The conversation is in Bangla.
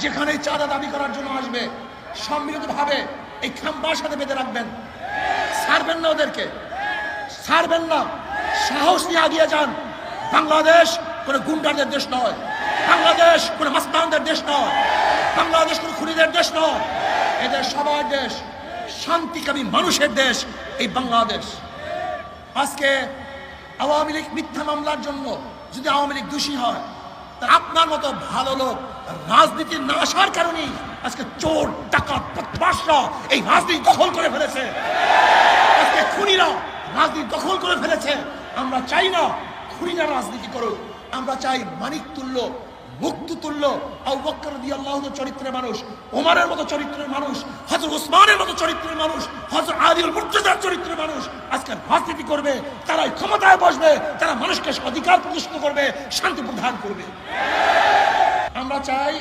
যেখানে চাঁদা দাবি করার জন্য আসবে সম্মিলিত ভাবে এই খাম্বার সাথে বেঁধে রাখবেন। ছাড়বেন না ওদেরকে। ছাড়বেন না। সাহস নিয়ে আগিয়ে যান। বাংলাদেশ কোনো গুন্ডাদের দেশ নয়। বাংলাদেশ কোনো মাস্তানদের দেশ নয়। বাংলাদেশ কোনো খুনিদের দেশ নয়। এদের সবার দেশ, শান্তিকামী মানুষের দেশ এই বাংলাদেশ। আজকে আওয়ামী লীগ মিথ্যা মামলার জন্য যদি আওয়ামী লীগ দোষী হয় আপনার মতো ভালো লোক রাজনীতির না আসার কারণেই আজকে চোর বদমাশরা এই রাজনীতি দখল করে ফেলেছে। আজকে খুনিরা রাজনীতি দখল করে ফেলেছে। আমরা চাই না খুনিরা রাজনীতি করুক। আমরা চাই মানিক তুল্য মুক্ত তুল্য চরিত্রের মানুষ, ওমরের মতো চরিত্রের মানুষ, হযরত ওসমানের মতো চরিত্রের মানুষ আলীর মুর্তজার চরিত্রের মানুষ আজকে রাজনীতি করবে, তারাই ক্ষমতায় বসবে, তারা মানুষকে অধিকার প্রতিষ্ঠিত করবে শান্তি প্রদান করবে। আমরা চাই